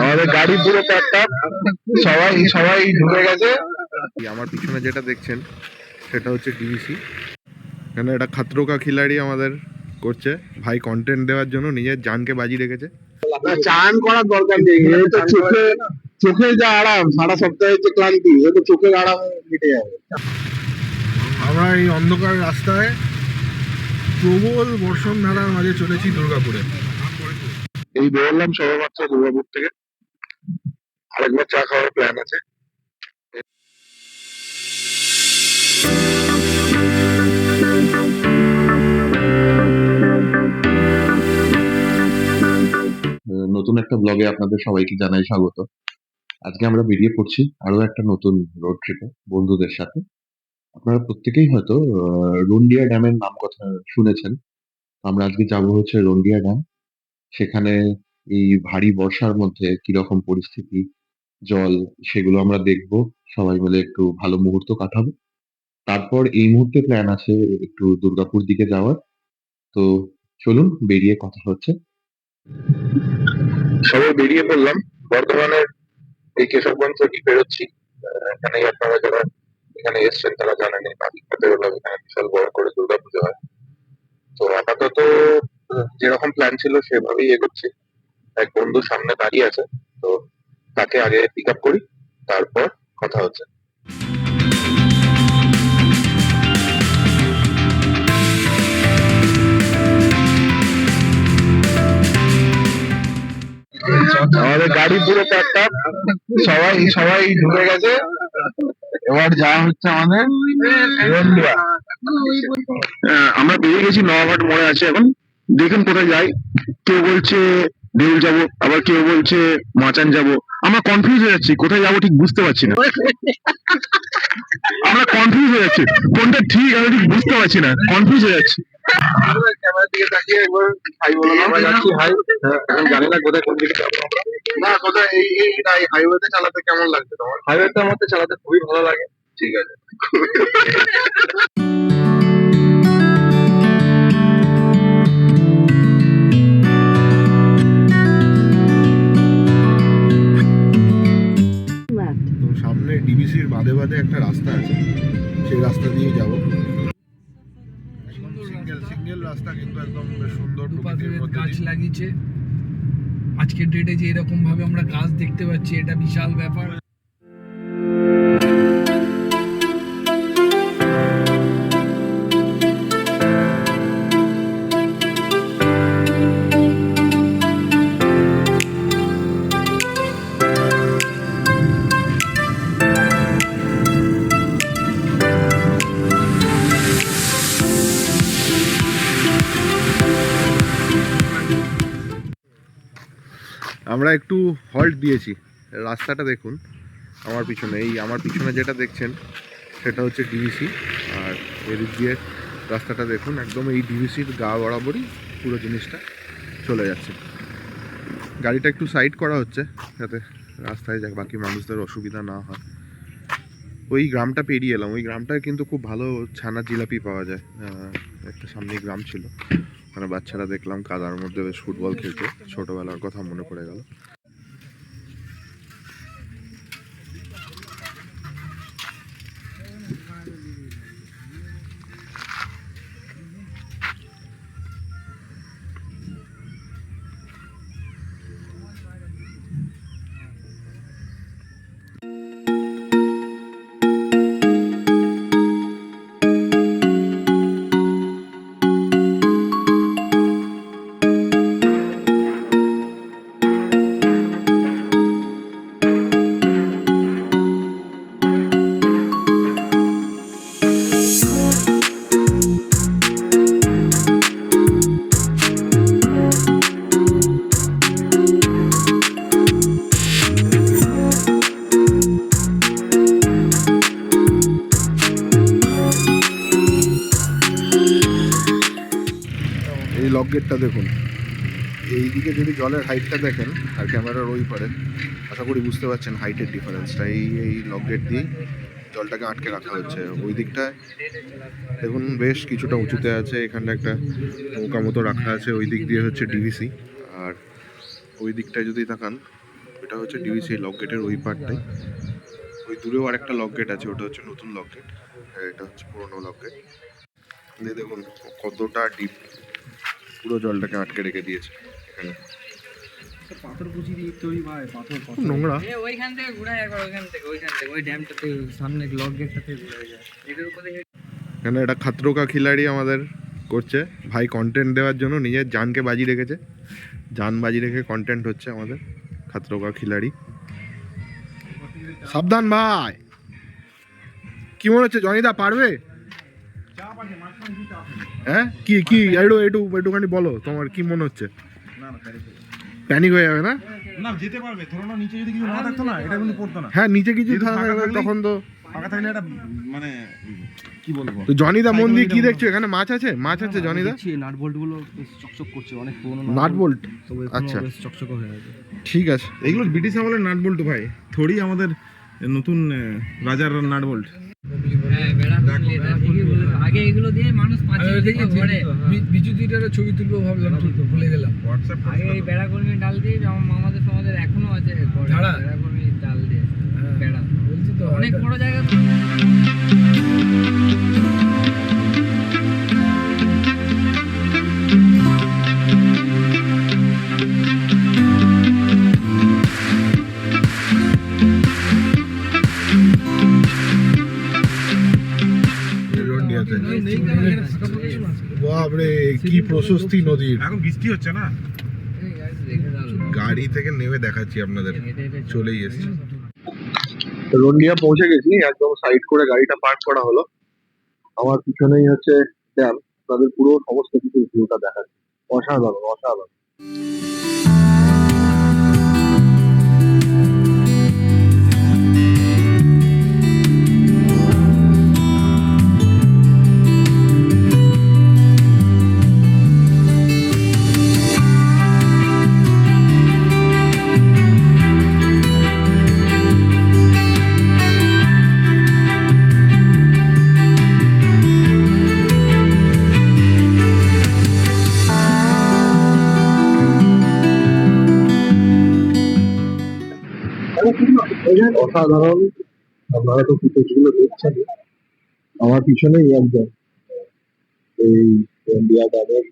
আমাদের গাড়ি পুরো প্যাকটা সবাই সবাই ঢুকে গেছে। আমার পিছনে যেটা দেখছেন সেটা হচ্ছে ডিভিসি এখানে একটা খাতরোকা খিলাড়ি আমাদের করছে। ভাই কন্টেন্ট দেওয়ার জন্য নিজের জানকে বাজি রেখেছে। চান করার দরকার নেই। এ তো চোখে চোখে যা আরাম সারা সপ্তাহের যে ক্লান্তি এ তো চোখের আরাম মিটে যাবে। আমরা এই অন্ধকার রাস্তায় প্রবল বর্ষণ ধারার মাঝে চলেছি দুর্গাপুরে। এই বেরোলাম সবে মাত্র দুর্গাপুর থেকে। আরেকবার চা খাওয়ার প্ল্যান আছে। নতুন একটা ব্লগে আপনাদের সবাইকে জানাই স্বাগত। আজকে আমরা বেরিয়ে পড়ছি আরও একটা নতুন রোড ট্রিপে বন্ধুদের সাথে। আপনারা প্রত্যেকেই হয়তো রুন্ডিয়া ড্যামের নাম কথা শুনেছেন আমরা আজকে যাব হচ্ছে রুন্ডিয়া ড্যাম সেখানে এই ভারী বর্ষার মধ্যে কীরকম পরিস্থিতি জল সেগুলো আমরা দেখব সবাই মিলে একটু ভালো মুহূর্ত কাটাবো। তারপর এই মুহূর্তে প্ল্যান আছে একটু দুর্গাপুর দিকে যাওয়ার। তো চলুন বেরিয়ে কথা হচ্ছে। সবাই বেরিয়ে পড়লাম। বর্ধমানের এই কেশবগঞ্জ থেকে বেরোচ্ছি। আহ, আপনারা যারা এখানে এসছেন তারা জানেন এই বেরোলাম এখানে বিশাল বড় করে দুর্গাপুজো হয়। তো আপাতত যেরকম প্ল্যান ছিল সেভাবেই এগোচ্ছি। এক বন্ধু সামনে দাঁড়িয়ে আছে, তো তাকে আগে পিক আপ করি, তারপর কথা হচ্ছে। আমাদের গাড়ি পুরো প্যাকটা সবাই সবাই ঢুকে গেছে। এবার যা হচ্ছে আমাদের আমরা বেরিয়ে গেছি নয়াঘাট মোড়ে আছে এখন। দেখুন কোথায় যাই। কেউ বলছে দেউল যাব আবার কেউ বলছে মাচান যাব। আমরা কনফিউজ হয়ে যাচ্ছি কোথায় যাব ঠিক বুঝতে পারছি না। আমরা কনফিউজ হয়ে যাচ্ছি কোনটা ঠিক আমি ঠিক বুঝতে পারছি না কনফিউজ হয়ে যাচ্ছি। ক্যামেরার দিকে তাকিয়ে একবার হাই বলো আমরা যাচ্ছি এখন জানি না কোথায় কোন দিকে যাব আমরা। না কোথায় এই এই এই হাইওয়েতে চালাতে কেমন লাগছে তোমার? হাইওয়েতে আমাদের চালাতে খুবই ভালো লাগে। ঠিক আছে। বাদে বাদে একটা রাস্তা আছে সেই রাস্তা দিয়ে যাব। সিঙ্গেল সিঙ্গেল রাস্তা কিন্তু একদম সুন্দর গাছ লাগিয়েছে। আজকের ডেটে যে এরকম ভাবে আমরা গাছ দেখতে পাচ্ছি এটা বিশাল ব্যাপার। আমরা একটু হল্ট দিয়েছি। রাস্তাটা দেখুন, আমার পিছনে। এই আমার পিছনে যেটা দেখছেন, সেটা হচ্ছে ডিভিসি আর এদিক দিয়ে রাস্তাটা দেখুন, একদম এই ডিভিসির গা বরাবরই পুরো জিনিসটা চলে যাচ্ছে। গাড়িটা একটু সাইড করা হচ্ছে, যাতে রাস্তায় যাক, বাকি মানুষদের অসুবিধা না হয়। ওই গ্রামটা পেরিয়ে এলাম। ওই গ্রামটায় কিন্তু খুব ভালো ছানা জিলাপি পাওয়া যায়। একটা সামনে গ্রাম ছিল। ওখানে বাচ্চারা দেখলাম কাদার মধ্যে বেশ ফুটবল খেলছে। ছোটবেলার কথা মনে পড়ে গেল। গেটটা দেখুন। এইদিকে যদি জলের হাইটটা দেখেন, আর ক্যামেরার ওই পারে, আশা করি বুঝতে পারছেন হাইটের ডিফারেন্সটা এই এই লক গেট দিয়েই জলটাকে আটকে রাখা হচ্ছে। ওই দিকটায় দেখুন বেশ কিছুটা উঁচুতে আছে এখানটা একটা নৌকা মতো রাখা আছে, ওই দিক দিয়ে হচ্ছে ডিভিসি আর ওই দিকটায় যদি তাকান, এটা হচ্ছে ডিভিসি লক গেটের ওই পার্টটাই ওই দূরেও আরেকটা লক গেট আছে, ওটা হচ্ছে নতুন লক গেট আর এটা হচ্ছে পুরোনো লক গেট দেখুন কতটা ডিপ পুরো জলটাকে আটকে রেখে দিয়েছে এখানে। পাথর কুচি দিয়ে তৈরি ভাই পাথর খুব নোংরা। ওইখান থেকে ঘুরাই একবার ওইখান থেকে ওইখান থেকে ওই ড্যামটাতে সামনে লক গেটটাতে ঘুরে যায়। এটার উপরে এখানে একটা খাতরোকা খিলাড়ি আমাদের করছে। ভাই কন্টেন্ট দেওয়ার জন্য নিজের জানকে বাজি রেখেছে। জান বাজি রেখে কন্টেন্ট হচ্ছে আমাদের খাতরোকা খিলাড়ি। সাবধান ভাই। কি মনে হচ্ছে জনিদা পারবে? হ্যাঁ? কি কি? একটু একটু একটুখানি বলো তোমার কি মনে হচ্ছে? প্যানিক হয়ে যাবে। না? না যেতে পারবে ধরো না নিচে যদি কিছু না থাকতো না এটা কিন্তু পড়তো না। হ্যাঁ নিচে কিছু তখন তো ফাঁকা থাকলে এটা মানে কি বলব? তো জনিদা মন দিয়ে কি দেখছ? এখানে মাছ আছে? মাছ আছে জনিদা নাট বোল্টগুলো চকচক করছে অনেক পুরনো নাট বোল্ট আচ্ছা। চকচক হয়ে আছে। ঠিক আছে। এগুলো ব্রিটিশ আমলের নাট বোল্ট ভাই। থোড়ি আমাদের নতুন রাজার নাট বল্ট আগে এগুলো দিয়ে মানুষ ঘরে ছবি তুলবো ভাবলাম ভুলে গেলাম। আগে এই বেড়া কর্মী ডাল দিয়ে যেমন আমাদের সমাজের এখনও আছে ঘরে। বেড়া কর্মী ডাল দিয়ে হ্যাঁ। বেড়া। বলছি তো অনেক বড় জায়গা কি প্রশস্তি নদীর? এখন বৃষ্টি হচ্ছে না? গাড়ি থেকে নেমে দেখাচ্ছি আপনাদের। চলেই এসছি। রন্ডিয়া পৌঁছে গেছি একদম সাইড করে গাড়িটা পার্ক করা হলো। আমার পিছনেই হচ্ছে ড্যাম তাদের পুরো সমস্ত কিছু ভিউটা দেখাচ্ছে। অসাধারণ অসাধারণ। অসাধারণ। আপনারা তো ফুটেজগুলো দেখছেন। আমার পিছনেই একদম এই ইন্ডিয়া ড্যামের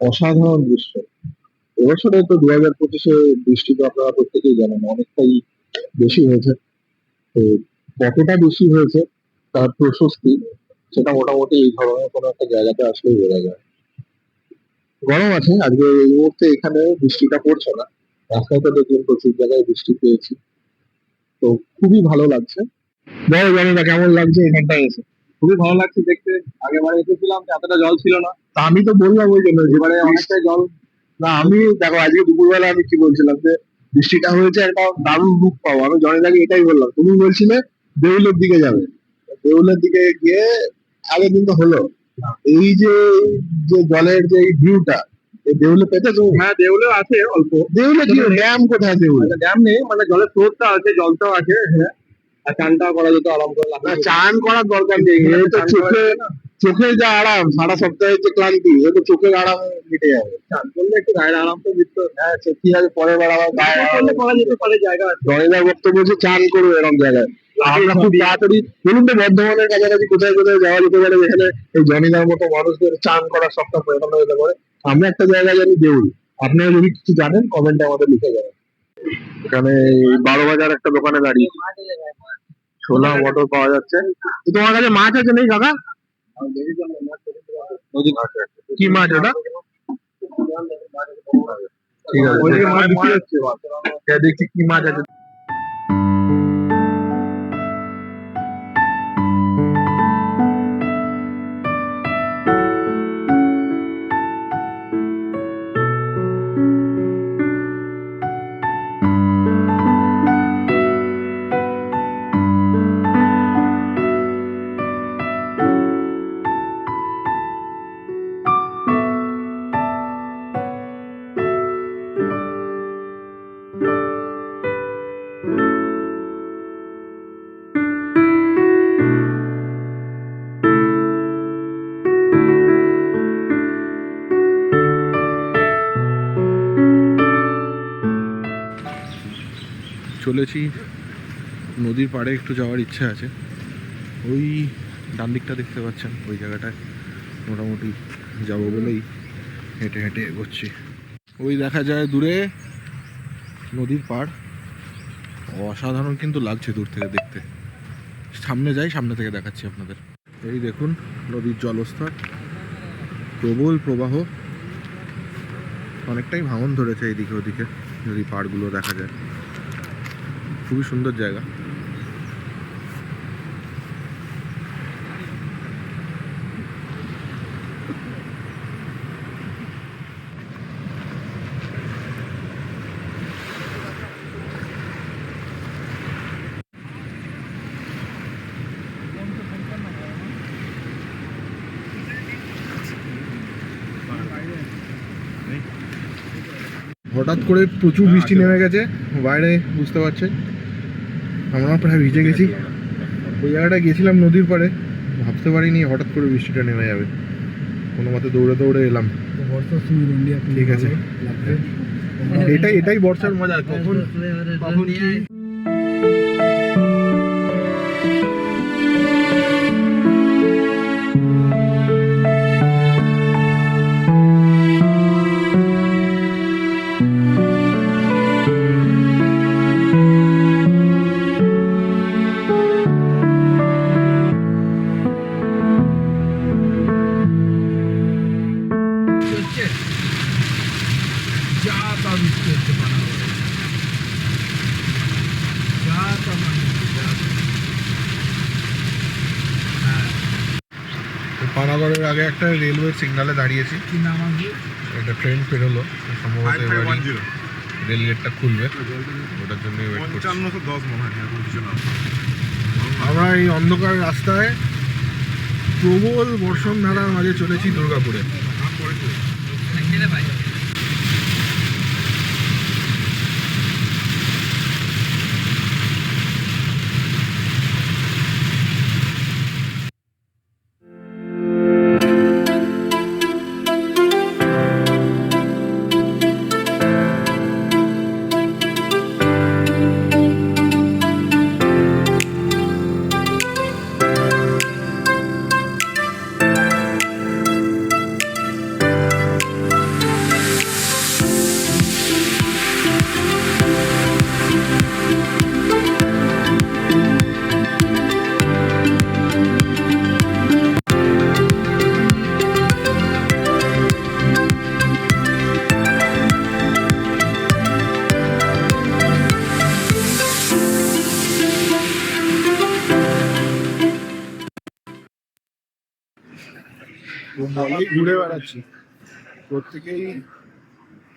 অসাধারণ দৃশ্য। এবছরে তো দু হাজার পঁচিশে বৃষ্টি তো আপনারা প্রত্যেকেই জানেন, অনেকটাই বেশি হয়েছে। তো কতটা বেশি হয়েছে তার প্রশস্তি, সেটা মোটামুটি এই ধরনের কোনো একটা জায়গাতে আসলেই বোঝা যায়। গরম আছে, আজকে এই মুহূর্তে এখানে বৃষ্টিটা পড়ছে না। রাস্তায় তো দেখলেন প্রচুর জায়গায় বৃষ্টি পেয়েছি। তো খুবই ভালো লাগছে। বড় জলটা কেমন লাগছে এখানটায় এসে? খুবই ভালো লাগছে দেখতে। আগেবারে এসেছিলাম এতটা জল ছিল না। তা আমি তো বললাম ওই জন্য যেবারে অনেকটাই জল। না আমি দেখো আজকে দুপুরবেলা আমি কি বলছিলাম যে বৃষ্টিটা হয়েছে একটা দারুণ রূপ পাবো আমি জনের আগে এটাই বললাম। তুমি বলছিলে দেউলের দিকে যাবে। দেউলের দিকে গিয়ে আগের দিন তো হলো। এই যে যে জলের যে ভিউটা দেউলে পেতেছো হ্যাঁ দেউলে আছে অল্প। দেউলে কি ড্যাম কোথায় দেউলে? ড্যাম নেই মানে জলের স্রোতটা আছে জলটাও আছে হ্যাঁ। আর চানটাও করা যেত আরাম করে চান করার দরকার নেই এ তো চোখে চোখে যা আরাম সারা সপ্তাহের যে ক্লান্তি এ তো চোখের আরাম মিটে যাবে। চান করলে একটু গায়ের আরাম তো মিটত হ্যাঁ সে কি আছে পরের বার আবার গায়ে করলে করা যেতে পারে জায়গা জয়দার বক্তব্য হচ্ছে চান করবে এরকম জায়গায়। আমরা খুব তাড়াতাড়ি বলুন তো বর্ধমানের কাছাকাছি কোথায় কোথায় যাওয়া যেতে পারে যেখানে এই জনিদার মতো মানুষদের চান করার প্রয়োজন যেতে পারে আমরা একটা জায়গায় জানি দেউল। আপনারা যদি কিছু জানেন কমেন্টে আমাদের লিখে যাবেন এখানে বারো বাজার একটা দোকানে দাঁড়িয়ে। ছোলা মটর পাওয়া যাচ্ছে। তোমার কাছে মাছ আছে নেই কাকা? কি মাছ ওটা? ঠিক আছে হচ্ছে। দেখছি কি মাছ আছে। চলেছি। নদীর পাড়ে একটু যাওয়ার ইচ্ছা আছে। ওই ডান দিকটা দেখতে পাচ্ছেন, ওই জায়গাটায় মোটামুটি যাব বলেই হেঁটে হেঁটে এগোচ্ছি। ওই দেখা যায় দূরে নদীর পাড়। অসাধারণ কিন্তু লাগছে দূর থেকে দেখতে। সামনে যাই, সামনে থেকে দেখাচ্ছি আপনাদের। এই দেখুন নদীর জলস্তর। প্রবল প্রবাহ। অনেকটাই ভাঙন ধরেছে এইদিকে ওদিকে। যদি পাড়গুলো দেখা যায়। খুবই সুন্দর জায়গা। হঠাৎ করে প্রচুর বৃষ্টি নেমে গেছে বাইরে বুঝতে পারছেন। আমরা প্রায় ভিজে গেছি। ওই জায়গাটা গেছিলাম নদীর পাড়ে। ভাবতে পারিনি হঠাৎ করে বৃষ্টিটা নেমে যাবে। কোনো মতে দৌড়ে দৌড়ে এলাম। ঠিক আছে। এটাই এটাই বর্ষার মজা। কখন কখন আগে একটা রেলওয়ে সিগনালে দাঁড়িয়েছি। কি নাম আছে একটা ট্রেন পেরোলো সম্ভবত রেল গেটটা খুলবে। ওটার জন্য ওয়েট করছি। হয় হ্যাঁ। আমরা এই অন্ধকার রাস্তায় প্রবল বর্ষণ ধারার মাঝে চলেছি দুর্গাপুরে। মলেই ঘুরে বেড়াচ্ছি। প্রত্যেকেই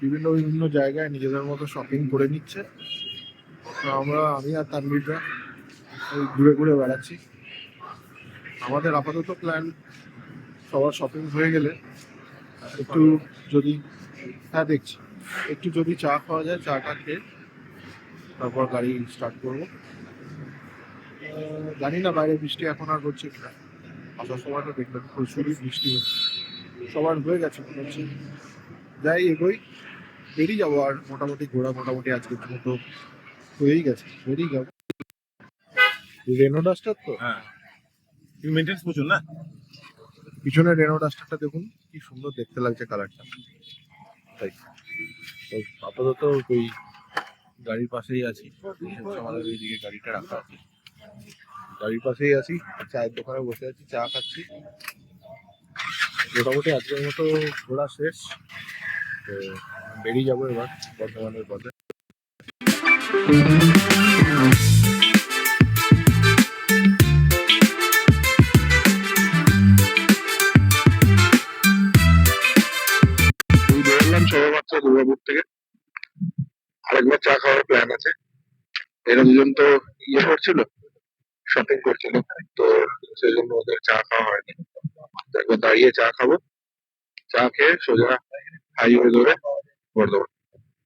বিভিন্ন বিভিন্ন জায়গায় নিজেদের মতো শপিং করে নিচ্ছে। তো আমরা, আমি আর তানভীররা ওই ঘুরে ঘুরে বেড়াচ্ছি। আমাদের আপাতত প্ল্যান সবার শপিং হয়ে গেলে একটু যদি হ্যাঁ দেখছি। একটু যদি চা খাওয়া যায়, চাটা খেয়ে তারপর গাড়ি স্টার্ট করব। জানি না বাইরে বৃষ্টি এখন আর হচ্ছে কিনা। আসার সময় তো দেখলাম প্রচুরই বৃষ্টি হচ্ছে। সবার হয়ে গেছে মনে হচ্ছে যাই এগোই বেরিয়ে যাব আর মোটামুটি ঘোরা মোটামুটি আজকের মতো হয়েই গেছে বেরিয়ে যাব। রেনো ডাস্টার তো? হ্যাঁ। মেনটেন্স প্রচুর না? পিছনে রেনো ডাস্টারটা দেখুন কি সুন্দর দেখতে লাগছে কালারটা তাই। তো আপাতত ওই গাড়ির পাশেই আছি। আমাদের এইদিকে গাড়িটা রাখা আছে। গাড়ির পাশেই আছি চায়ের দোকানে বসে আছি চা খাচ্ছি। মোটামুটি আজকের মতো ঘোরা শেষ। তো বেরিয়ে যাব এবার বর্ধমানের পথে। দুর্গাপুর থেকে। আরেকবার চা খাওয়ার প্ল্যান আছে। এরা দুজন তো ইয়ে করছিল। শপিং করছিল তো সেই জন্য ওদের চা খাওয়া হয়নি। একবার দাঁড়িয়ে চা খাব। চা খেয়ে সোজা হাইওয়ে ধরে বর্ধমান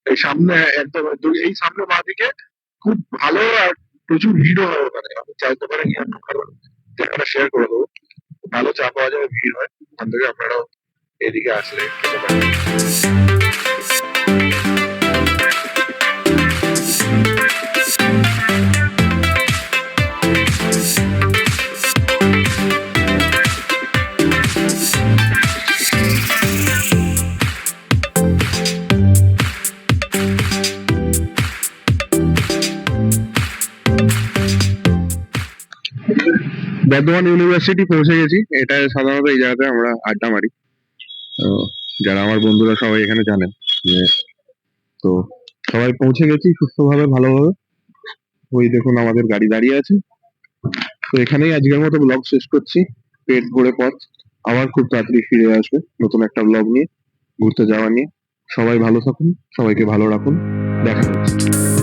এই সামনে একদম এই সামনে বাঁদিকে খুব ভালো আর প্রচুর ভিড়ও হয় ওখানে। আমি চায়ের দোকানে গিয়ে একটু খাবার জায়গাটা শেয়ার করে দেবো। ভালো চা পাওয়া যায়, ভিড় হয়। ওখান থেকে আপনারাও এদিকে আসলে খেতে পারেন। বর্ধমান ইউনিভার্সিটি পৌঁছে গেছি। এটা সাধারণত এই জায়গাতে আমরা আড্ডা মারি। যারা আমার বন্ধুরা সবাই এখানে জানেন তো সবাই পৌঁছে গেছি সুস্থভাবে, ভালোভাবে। ওই দেখুন আমাদের গাড়ি দাঁড়িয়ে আছে। তো এখানেই আজকের মতো ব্লগ শেষ করছি। পেট ভরে পথ। আবার খুব তাড়াতাড়ি ফিরে আসবে নতুন একটা ব্লগ নিয়ে, ঘুরতে যাওয়া নিয়ে। সবাই ভালো থাকুন, সবাইকে ভালো রাখুন। দেখা হচ্ছে।